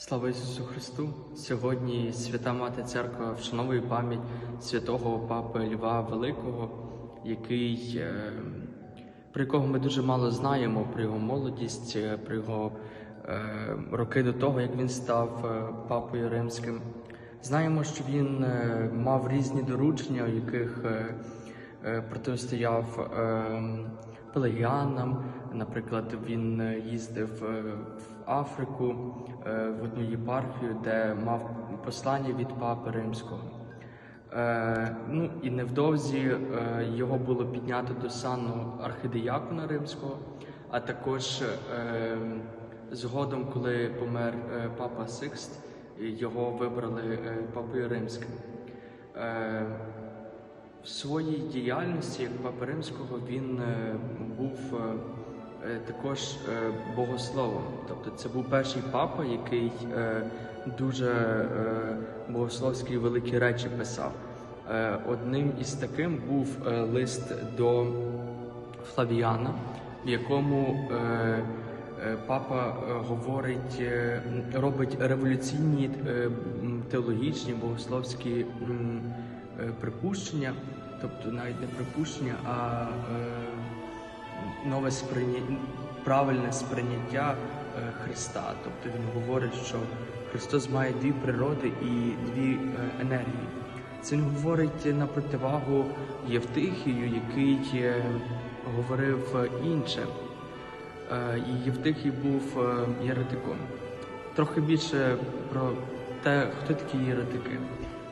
Слава Ісусу Христу! Сьогодні Свята Мати Церква вшановує пам'ять святого Папи Льва Великого, який, е, про якого ми дуже мало знаємо, про його молодість, е, про його е, роки до того, як він став папою римським. Знаємо, що він мав різні доручення, у яких протистояв е, пелагіанам. Наприклад, він е, їздив е, в Африку е, в одну єпархію, де мав послання від папи римського. Ну і невдовзі його було піднято до сану архидиякона римського, а також згодом, коли помер папа Сикст, його вибрали папою римським. В своїй діяльності як папи римського він був також е, богословом. Тобто це був перший папа, який е, дуже е, богословські великі речі писав. Е, Одним із таким був е, лист до Флавіана, в якому е, е, папа е, говорить, е, робить революційні е, теологічні богословські е, припущення, тобто навіть не припущення, а е, нове сприйняття, правильне сприйняття е, Христа. Тобто він говорить, що Христос має дві природи і дві е, енергії. Це він говорить на противагу Євтихію, який е, говорив інше. І Євтихій був єретиком. Трохи більше про те, хто такі єретики.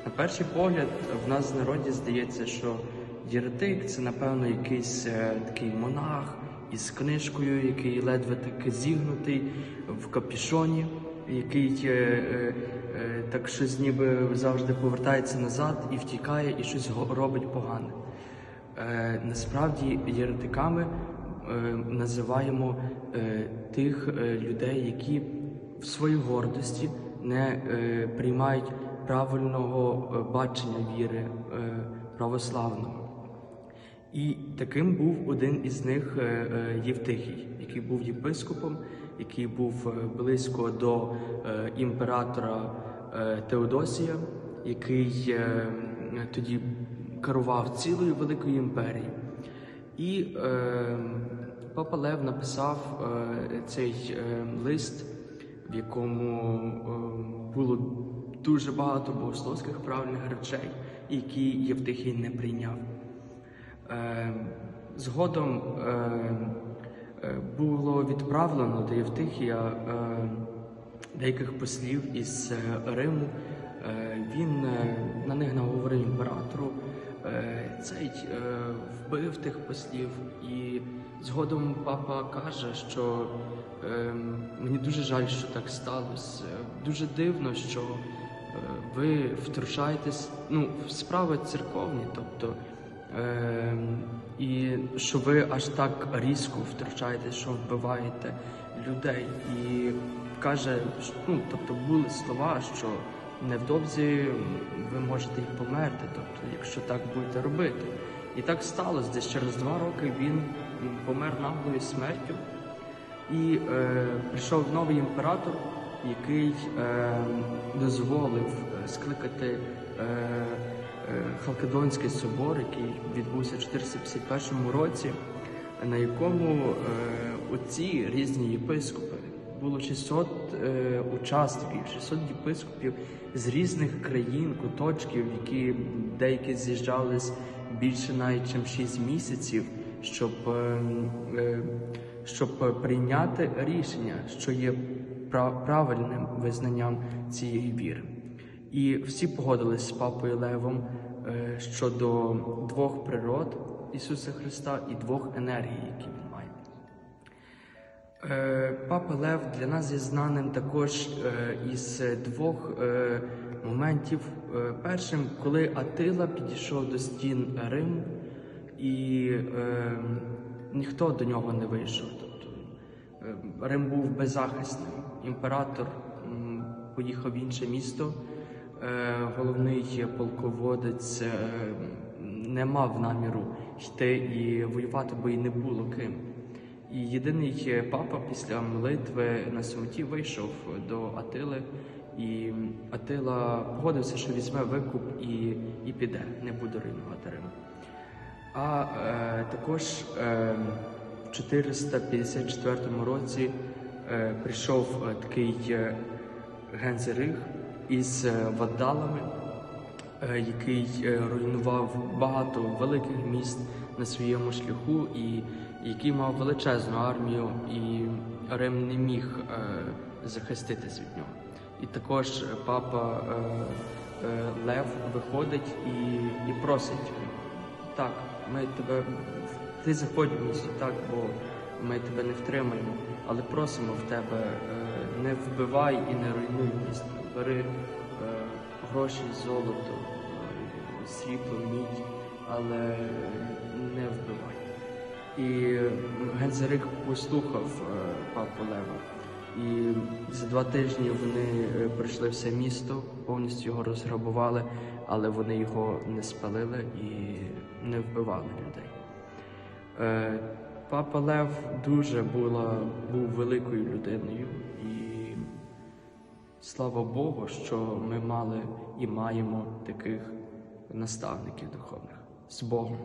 На перший погляд, в нас в народі здається, що єретик це, напевно, якийсь такий монах із книжкою, який ледве таки зігнутий в капішоні, який е, е, е, так щось ніби завжди повертається назад і втікає, і щось робить погане. Е, насправді єретиками е, називаємо е, тих е, людей, які в своїй гордості не е, приймають правильного е, бачення віри е, православного. І таким був один із них е, е, Євтихій, який був єпископом, який був е, близько до імператора Теодосія, який тоді керував цілою великою імперією. І папа Лев написав цей лист, в якому було дуже багато богословських правильних речей, які Євтихій не прийняв. Е, Згодом е, е, було відправлено до Євтихія е, деяких послів із е, Риму. Е, Він на них наговорив імператору. Цей вбив тих послів, і згодом папа каже, що мені дуже жаль, що так сталося. Дуже дивно, що ви втручаєтесь ну, в справи церковні, тобто. Е, і що ви аж так різко втрачаєте, що вбиваєте людей. І каже, ну, тобто були слова, що невдовзі ви можете й померти, тобто, якщо так будете робити. І так сталося. Десь через два роки він помер наглою смертю. І е, прийшов новий імператор, який е, дозволив скликати Халкидонський собор, який відбувся в 451 році, на якому е, оці різні єпископи було 600 е, учасників, 600 єпископів з різних країн, куточків, які деякі з'їжджались більше навіть ніж 6 місяців, щоб е, е, щоб прийняти рішення, що є пра- правильним визнанням цієї віри. І всі погодились з папою Левом е, щодо двох природ Ісуса Христа і двох енергій, які він має. Е, Папа Лев для нас є знаним також е, із двох моментів. Першим, коли Атила підійшов до стін Риму, і ніхто до нього не вийшов. Тобто Рим був беззахисним. Імператор поїхав в інше місто. Е, Головний полководець е, не мав наміру йти і воювати, бо й не було ким. І єдиний е, папа після молитви на самоті вийшов до Атили, і Атила погодився, що візьме викуп і, і піде, не буде руйнувати Рим. А е, також е, в 454 році е, прийшов такий Гензериг із е, вандалами, е, який е, руйнував багато великих міст на своєму шляху, і який мав величезну армію, і Рим не міг захиститись від нього. І також папа Лев виходить і, і просить. Так, ми тебе ти заходь в місто, так, бо ми тебе не втримаємо, але просимо в тебе, не вбивай і не руйнуй місто. Бери е, гроші, золото, е, срібло, мідь, але не вбивай. І Гензерик послухав е, папу Лева. І за два тижні вони пройшли все місто, повністю його розграбували, але вони його не спалили і не вбивали людей. Папа Лев дуже була, був великою людиною, і слава Богу, що ми мали і маємо таких наставників духовних з Богом.